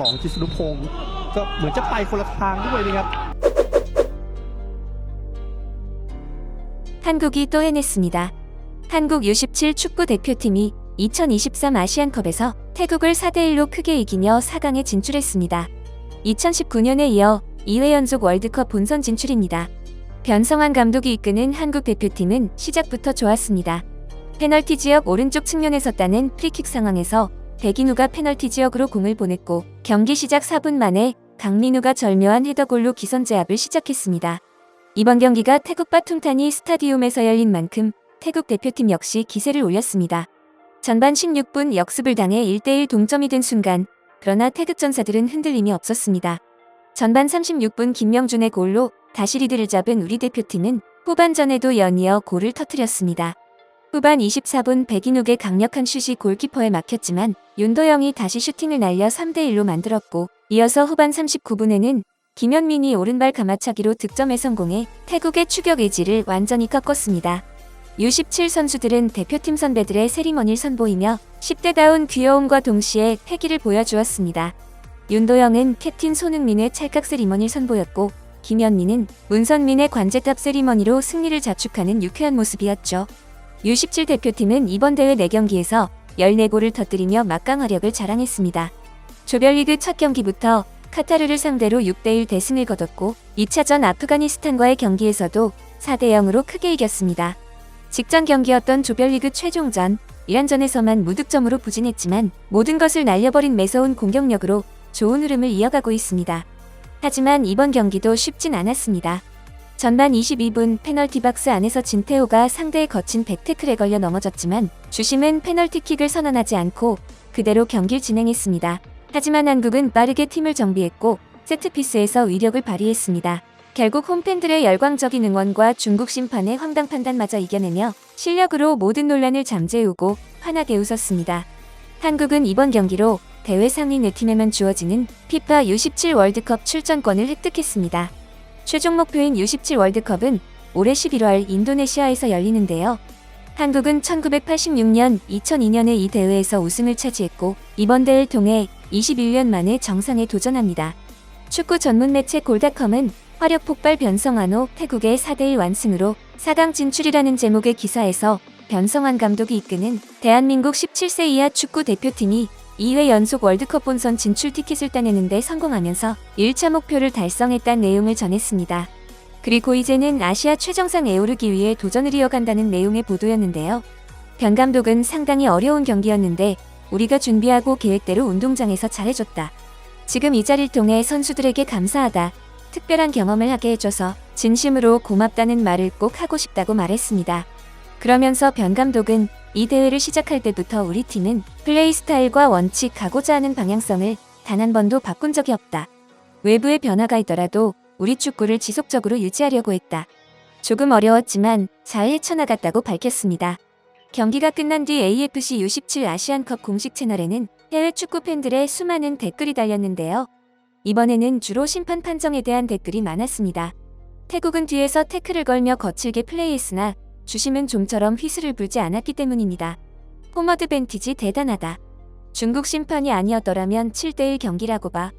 ของจิสรุพงศ์ก็เหมือนจะไปคนละทางด้วยนะครับ 한국이 또 해냈습니다. 한국 U17 축구 대표팀이 2023 아시안컵에서 태국을 4대1로 크게 이기며 4강에 진출했습니다. 2019년에 이어 2회 연속 월드컵 본선 진출입니다. 변성환 감독이 이끄는 한국 대표팀은 시작부터 좋았습니다. 페널티 지역 오른쪽 측면에 섰다는 프리킥 상황에서 백인우가 페널티 지역으로 공을 보냈고 경기 시작 4분 만에 강민우가 절묘한 헤더골로 기선 제압을 시작했습니다. 이번 경기가 태국 바퉁타니 스타디움에서 열린 만큼 태국 대표팀 역시 기세를 올렸습니다. 전반 16분 역습을 당해 1대1 동점이 된 순간 그러나 태극 전사들은 흔들림이 없었습니다. 전반 36분 김명준의 골로 다시 리드를 잡은 우리 대표팀은 후반전에도 연이어 골을 터뜨렸습니다. 후반 24분 백인욱의 강력한 슛이 골키퍼에 막혔지만 윤도영이 다시 슈팅을 날려 3대1로 만들었고 이어서 후반 39분에는 김현민이 오른발 가마차기로 득점에 성공해 태국의 추격 의지를 완전히 꺾었습니다. U17 선수들은 대표팀 선배들의 세리머니를 선보이며 10대다운 귀여움과 동시에 패기를 보여주었습니다. 윤도영은 캡틴 손흥민의 찰칵 세리머니를 선보였고 김현민은 문선민의 관제탑 세리머니로 승리를 자축하는 유쾌한 모습이었죠. U17 대표팀은 이번 대회 4경기에서 14골을 터뜨리며 막강화력을 자랑했습니다. 조별리그 첫 경기부터 카타르를 상대로 6대1 대승을 거뒀고 2차전 아프가니스탄과의 경기에서도 4대0으로 크게 이겼습니다. 직전 경기였던 조별리그 최종전 이란전에서만 무득점으로 부진했지만 모든 것을 날려버린 매서운 공격력으로 좋은 흐름을 이어가고 있습니다. 하지만 이번 경기도 쉽진 않았습니다. 전반 22분 페널티 박스 안에서 진태호가 상대의 거친 백태클에 걸려 넘어졌지만 주심은 페널티킥을 선언하지 않고 그대로 경기를 진행했습니다. 하지만 한국은 빠르게 팀을 정비했고 세트피스에서 위력을 발휘했습니다. 결국 홈팬들의 열광적인 응원과 중국 심판의 황당 판단마저 이겨내며 실력으로 모든 논란을 잠재우고 환하게 웃었습니다. 한국은 이번 경기로 대회 상위 4팀에만 주어지는 피파 U17 월드컵 출전권을 획득했습니다. 최종 목표인 U17 월드컵은 올해 11월 인도네시아에서 열리는데요. 한국은 1986년, 2002년에 이 대회에서 우승을 차지했고 이번 대회를 통해 21년 만에 정상에 도전합니다. 축구 전문 매체 골닷컴은 화력 폭발 변성환 호 태국의 4대1 완승으로 4강 진출이라는 제목의 기사에서 변성환 감독이 이끄는 대한민국 17세 이하 축구 대표팀이 2회 연속 월드컵 본선 진출 티켓을 따내는데 성공하면서 1차 목표를 달성했다는 내용을 전했습니다. 그리고 이제는 아시아 최정상에 오르기 위해 도전을 이어간다는 내용의 보도였는데요. 변 감독은 상당히 어려운 경기였는데 우리가 준비하고 계획대로 운동장에서 잘해줬다. 지금 이 자리를 통해 선수들에게 감사하다. 특별한 경험을 하게 해줘서 진심으로 고맙다는 말을 꼭 하고 싶다고 말했습니다. 그러면서 변 감독은 이 대회를 시작할 때부터 우리 팀은 플레이 스타일과 원칙 가고자 하는 방향성을 단 한 번도 바꾼 적이 없다. 외부의 변화가 있더라도 우리 축구를 지속적으로 유지하려고 했다. 조금 어려웠지만 잘 헤쳐나갔다고 밝혔습니다. 경기가 끝난 뒤 AFC U17 아시안컵 공식 채널에는 해외 축구 팬들의 수많은 댓글이 달렸는데요. 이번에는 주로 심판 판정에 대한 댓글이 많았습니다. 태국은 뒤에서 태클을 걸며 거칠게 플레이했으나 주심은 좀처럼 휘슬을 불지 않았기 때문입니다. 홈어드 벤티지 대단하다. 중국 심판이 아니었더라면 7대1 경기라고 봐.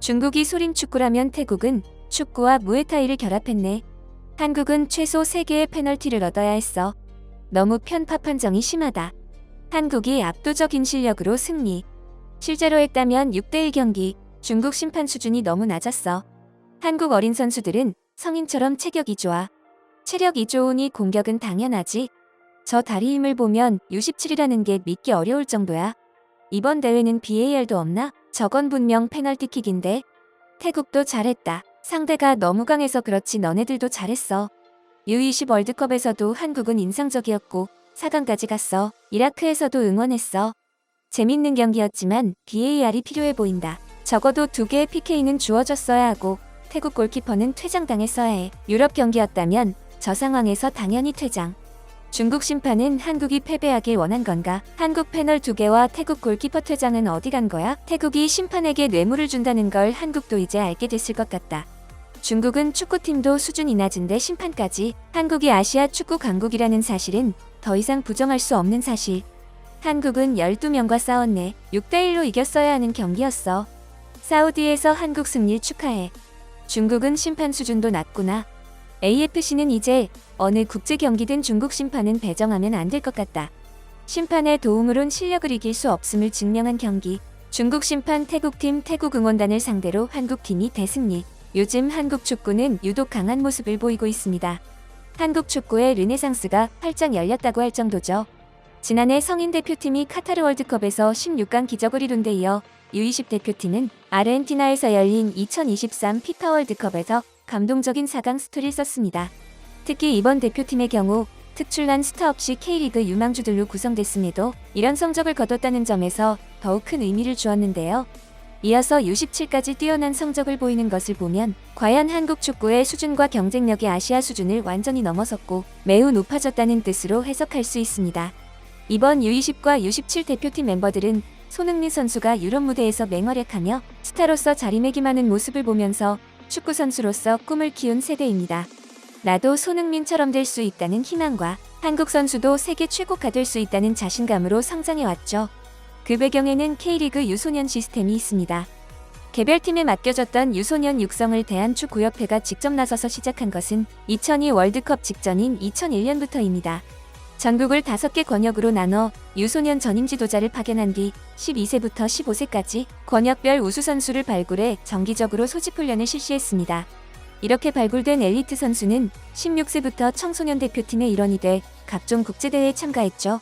중국이 소림 축구라면 태국은 축구와 무에타이를 결합했네. 한국은 최소 3개의 페널티를 얻어야 했어. 너무 편파 판정이 심하다. 한국이 압도적인 실력으로 승리. 실제로 했다면 6대1 경기, 중국 심판 수준이 너무 낮았어. 한국 어린 선수들은 성인처럼 체격이 좋아. 체력이 좋으니 공격은 당연하지. 저 다리 힘을 보면 U17이라는 게 믿기 어려울 정도야. 이번 대회는 BAR도 없나? 저건 분명 페널티킥인데. 태국도 잘했다. 상대가 너무 강해서 그렇지 너네들도 잘했어. U20 월드컵에서도 한국은 인상적이었고 4강까지 갔어. 이라크에서도 응원했어. 재밌는 경기였지만 BAR이 필요해 보인다. 적어도 두 개의 PK는 주어졌어야 하고 태국 골키퍼는 퇴장당했어야 해. 유럽 경기였다면 저 상황에서 당연히 퇴장. 중국 심판은 한국이 패배하길 원한 건가? 한국 패널 두 개와 태국 골키퍼 퇴장은 어디 간 거야? 태국이 심판에게 뇌물을 준다는 걸 한국도 이제 알게 됐을 것 같다. 중국은 축구팀도 수준이 낮은데 심판까지 한국이 아시아 축구 강국이라는 사실은 더 이상 부정할 수 없는 사실. 한국은 12명과 싸웠네. 6대1로 이겼어야 하는 경기였어. 사우디에서 한국 승리 축하해. 중국은 심판 수준도 낮구나. AFC는 이제 어느 국제 경기든 중국 심판은 배정하면 안 될 것 같다. 심판의 도움으론 실력을 이길 수 없음을 증명한 경기. 중국 심판 태국팀 태국 응원단을 상대로 한국팀이 대승리. 요즘 한국 축구는 유독 강한 모습을 보이고 있습니다. 한국 축구의 르네상스가 활짝 열렸다고 할 정도죠. 지난해 성인 대표팀이 카타르 월드컵에서 16강 기적을 이룬 데 이어 U20 대표팀은 아르헨티나에서 열린 2023 피파 월드컵에서 감동적인 4강 스토리를 썼습니다. 특히 이번 대표팀의 경우 특출난 스타 없이 K리그 유망주들로 구성됐음에도 이런 성적을 거뒀다는 점에서 더욱 큰 의미를 주었는데요. 이어서 U17까지 뛰어난 성적을 보이는 것을 보면 과연 한국 축구의 수준과 경쟁력이 아시아 수준을 완전히 넘어섰고 매우 높아졌다는 뜻으로 해석할 수 있습니다. 이번 U20과 U17 대표팀 멤버들은 손흥민 선수가 유럽 무대에서 맹활약하며 스타로서 자리매김하는 모습을 보면서 축구 선수로서 꿈을 키운 세대입니다. 나도 손흥민처럼 될 수 있다는 희망과 한국 선수도 세계 최고가 될 수 있다는 자신감으로 성장해 왔죠. 그 배경에는 K리그 유소년 시스템이 있습니다. 개별팀에 맡겨졌던 유소년 육성을 대한축구협회가 직접 나서서 시작한 것은 2002 월드컵 직전인 2001년부터입니다. 전국을 5개 권역으로 나눠 유소년 전임 지도자를 파견한 뒤 12세부터 15세까지 권역별 우수 선수를 발굴해 정기적으로 소집 훈련을 실시했습니다. 이렇게 발굴된 엘리트 선수는 16세부터 청소년 대표팀의 일원이 돼 각종 국제대회에 참가했죠.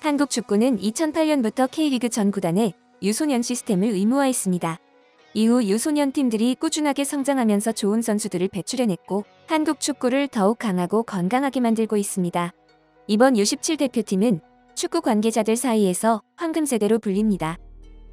한국 축구는 2008년부터 K리그 전 구단에 유소년 시스템을 의무화했습니다. 이후 유소년 팀들이 꾸준하게 성장하면서 좋은 선수들을 배출해냈고 한국 축구를 더욱 강하고 건강하게 만들고 있습니다. 이번 U17 대표팀은 축구 관계자들 사이에서 황금세대로 불립니다.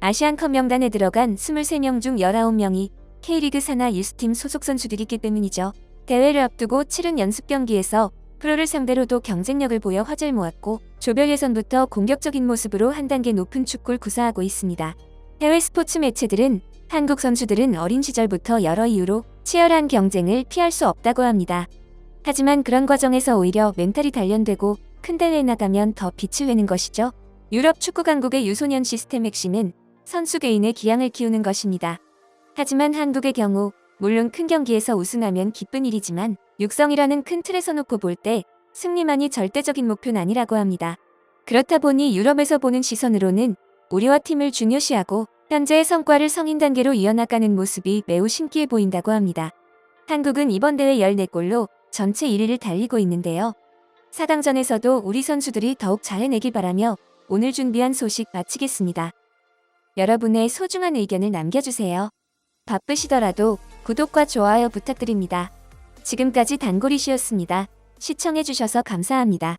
아시안컵 명단에 들어간 23명 중 19명이 K리그 산하 유스팀 소속 선수들이기 때문이죠. 대회를 앞두고 치른 연습 경기에서 프로를 상대로도 경쟁력을 보여 화제를 모았고 조별 예선부터 공격적인 모습으로 한 단계 높은 축구를 구사하고 있습니다. 해외 스포츠 매체들은 한국 선수들은 어린 시절부터 여러 이유로 치열한 경쟁을 피할 수 없다고 합니다. 하지만 그런 과정에서 오히려 멘탈이 단련되고 큰 대회에 나가면 더 빛을 내는 것이죠. 유럽 축구 강국의 유소년 시스템 핵심은 선수 개인의 기량을 키우는 것입니다. 하지만 한국의 경우 물론 큰 경기에서 우승하면 기쁜 일이지만 육성이라는 큰 틀에서 놓고 볼 때 승리만이 절대적인 목표는 아니라고 합니다. 그렇다 보니 유럽에서 보는 시선으로는 우리와 팀을 중요시하고 현재의 성과를 성인 단계로 이어나가는 모습이 매우 신기해 보인다고 합니다. 한국은 이번 대회 14골로 전체 1위를 달리고 있는데요. 4강전에서도 우리 선수들이 더욱 잘해내길 바라며 오늘 준비한 소식 마치겠습니다. 여러분의 소중한 의견을 남겨주세요. 바쁘시더라도 구독과 좋아요 부탁드립니다. 지금까지 단골이시였습니다. 시청해주셔서 감사합니다.